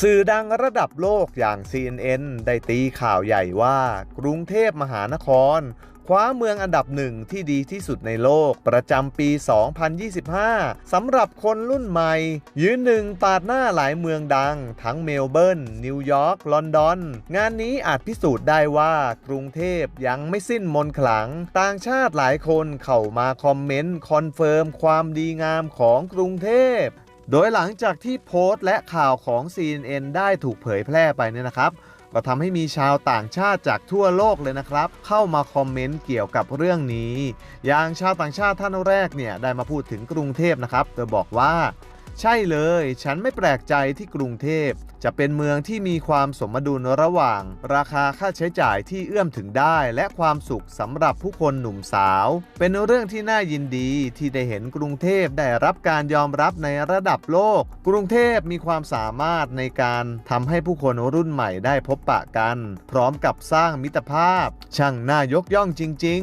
สื่อดังระดับโลกอย่าง CNN ได้ตีข่าวใหญ่ว่า กรุงเทพมหานคร คว้าเมืองอันดับหนึ่งที่ดีที่สุดในโลกประจำปี 2025 สำหรับคนรุ่นใหม่ ยืนหนึ่งปาดหน้าหลายเมืองดัง ทั้งเมลเบิร์น นิวยอร์ก ลอนดอน งานนี้อาจพิสูจน์ได้ว่ากรุงเทพยังไม่สิ้นมนต์ขลัง ต่างชาติหลายคนเข้ามาคอมเมนต์คอนเฟิร์มความดีงามของกรุงเทพ โดยหลังจากที่โพสต์และข่าวของ CNN ได้ถูกเผยแพร่ไปเนี่ยนะครับ ก็ทำให้มีชาวต่างชาติจากทั่วโลกเลยนะครับ เข้ามาคอมเมนต์เกี่ยวกับเรื่องนี้ อย่างชาวต่างชาติท่านแรกเนี่ยได้มาพูดถึงกรุงเทพนะครับโดยบอกว่า ใช่เลย ฉันไม่แปลกใจที่กรุงเทพ จะเป็นเมืองที่มีความสมดุลระหว่าง ราคาค่าใช้จ่ายที่เอื้อมถึงได้ และความสุขสำหรับผู้คนหนุ่มสาว เป็นเรื่องที่น่ายินดีที่ได้เห็นกรุงเทพได้รับการยอมรับในระดับโลก กรุงเทพมีความสามารถในการทำให้ผู้คนรุ่นใหม่ได้พบปะกัน พร้อมกับสร้างมิตรภาพ ช่างน่ายกย่องจริง